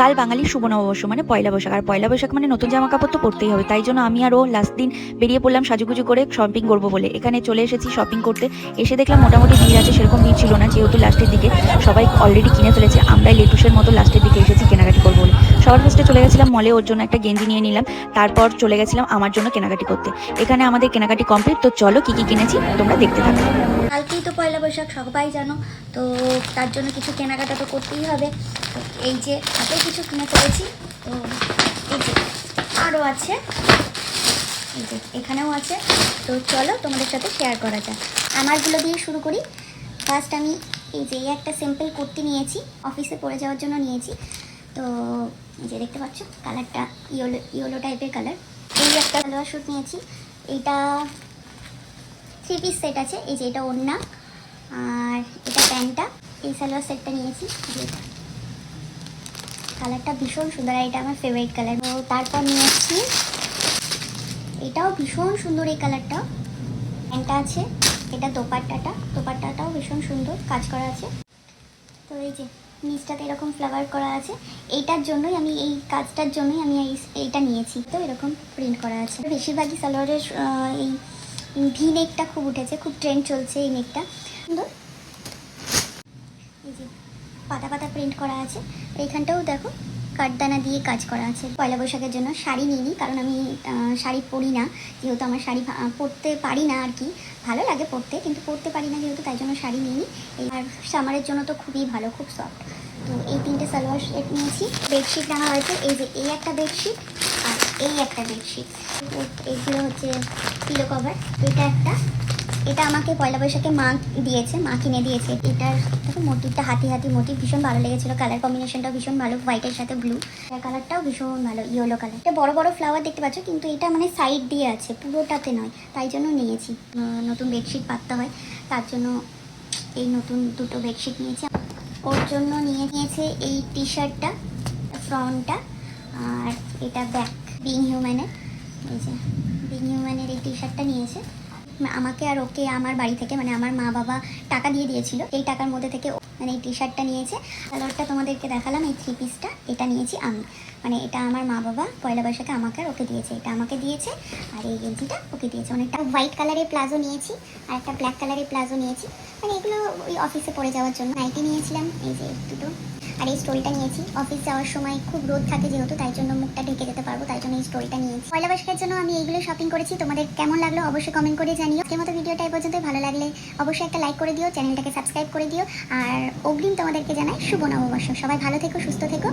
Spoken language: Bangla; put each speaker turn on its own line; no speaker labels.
কাল বাঙালির শুভ নববর্ষ মানে পয়লা বৈশাখ। আর পয়লা বৈশাখ মানে নতুন জামা কাপড় তো পরতেই হবে, তাই জন্য আমি আর ও লাস্ট দিন বেরিয়ে পড়লাম সাজুগুজু করে শপিং করব বলে। এখানে চলে এসেছি শপিং করতে। এসে দেখলাম মোটামুটি ভিড় আছে, সেরকম ভিড় ছিল না, যেহেতু লাস্টের দিকে সবাই অলরেডি কিনে ফেলেছে, আমরাই লেটুসের মতো লাস্টের দিকে এসেছি কেনাকাটি করব বলে। সবার ফার্স্টে চলে গেছিলাম মলে ওর জন্য একটা গেঞ্জি নিয়ে নিলাম, তারপর চলে গেছিলাম আমার জন্য কেনাকাটি করতে। এখানে আমাদের কেনাকাটি কমপ্লিট তো চলো কি কি কিনেছি তোমরা দেখতে থাকো।
কালকেই তো পয়লা বৈশাখ, সবাই জানো। তো তার জন্য কিছু কেনাকাটা তো করতেই হবে। এই যে, হাতে কিছু কিনে ফেলেছি। তো এই যে আরও আছে। এই যে, এখানেও আছে। তো চলো তোমাদের সাথে শেয়ার করা যাক। আমারগুলো দিয়ে শুরু করি। ফার্স্ট আমি এই যে একটা সিম্পল কুর্তি নিয়েছি। অফিসে পরে যাওয়ার জন্য নিয়েছি। তো এই যে, দেখতে পাচ্ছ? কালারটা ইয়েলো ইয়েলো টাইপের কালার এই একটা সালোয়ার স্যুট নিয়েছি। এইটা থ্রি পিস সেট আছে, এই যে এটা ওড়না, আর এটা প্যান্টটা, এই সালোয়ার সেটটা নিয়েছি যেটা কালারটা ভীষণ সুন্দর, আর এটা আমার ফেভারিট কালার তো তারপর নিয়েছি এটাও ভীষণ সুন্দর এই কালারটা। প্যান্টটা আছে, এটা দোপাট্টাটা, দোপাট্টাটাও ভীষণ সুন্দর, কাজ করা আছে। তো এই যে, নিচটাতে এরকম ফ্লাওয়ার করা আছে, এইটার জন্যই আমি, এই কাজটার জন্যই আমি এই, এইটা নিয়েছি। তো এরকম প্রিন্ট করা আছে। বেশিরভাগই সালোয়ারের এই ভি নেকটা খুব উঠেছে, খুব ট্রেন্ড চলছে এই নেকটা সুন্দর। এই যে পাতা পাতা প্রিন্ট করা আছে। এইখানটাও দেখো, কাঠদানা দিয়ে কাজ করা আছে। পয়লা বৈশাখের জন্য শাড়ি নিইনি, কারণ আমি শাড়ি পরি না। যেহেতু আমার শাড়ি পরতে পারি না আর কি। ভালো লাগে পরতে, কিন্তু পরতে পারি না যেহেতু, তাই জন্য শাড়ি নিইনি। এই আর সামারের জন্য তো খুবই ভালো, খুব সফট তো এই তিনটে সালোয়ার সেট নিয়েছি। বেডশিট নেওয়া হয়েছে। এই যে এই একটা বেডশিট আর এই একটা বেডশিট এইগুলো হচ্ছে পিলো কভার এটা একটা। এটা আমাকে পয়লা বৈশাখে মা দিয়েছে, মা কিনে দিয়েছে। এটার মোটিভটা হাতি হাতি মোটিভ ভীষণ ভালো লেগেছিল। কালার কম্বিনেশনটাও ভীষণ ভালো হোয়াইটের সাথে ব্লু কালারটাও ভীষণ ভালো ইয়েলো কালার এটা বড় বড় ফ্লাওয়ার দেখতে পাচ্ছ, কিন্তু এটা মানে সাইড দিয়ে আছে, পুরোটাতে নয়। তাই জন্য নিয়েছি। নতুন বেডশিট পাততে হয়। তার জন্য এই নতুন দুটো বেডশিট নিয়েছি। ওর জন্য নিয়ে নিয়েছে এই টি শার্টটা ফ্রন্টটা আর এটা ব্যাক বিং হিউম্যানের এই যে বিং হিউম্যানের এই টি শার্টটা নিয়েছে। আমাকে আর ওকে আমার বাড়ি থেকে মানে আমার মা বাবা টাকা দিয়ে দিয়েছিল। এই টাকার মধ্যে থেকে মানে এই টি শার্টটা নিয়েছে কালারটা তোমাদেরকে দেখালাম, এই থ্রি পিসটা এটা নিয়েছি আমি। মানে এটা আমার মা বাবা পয়লা বৈশাখে আমাকে ওকে দিয়েছে। এটা আমাকে দিয়েছে আর এই গেঞ্জিটা ওকে দিয়েছে। অনেকটা হোয়াইট কালারের প্লাজো নিয়েছি আর একটা ব্ল্যাক কালারের প্লাজো নিয়েছি। মানে এগুলো ওই অফিসে পরে যাওয়ার জন্য নাইটি নিয়েছিলাম। এই যে দুটো। আর এই স্টোরিটা নিয়েছি। অফিস যাওয়ার সময় খুব রোদ থাকে যেহেতু, তাই জন্য মুখটা ঢেকে যেতে পারব, তাই জন্য এই স্টোরিটা নিয়েছি। পয়লা বৈশাখের জন্য আমি এইগুলো শপিং করেছি। তোমাদের কেমন লাগল অবশ্যই কমেন্ট করে জানিও। আজকের মতো ভিডিওটা এই পর্যন্ত ভালো লাগলে অবশ্যই একটা লাইক করে দিও চ্যানেলটাকে সাবস্ক্রাইব করে দিও। আর অগ্রিম তোমাদেরকে জানাই শুভ নববর্ষ। সবাই ভালো থেকো, সুস্থ থেকো।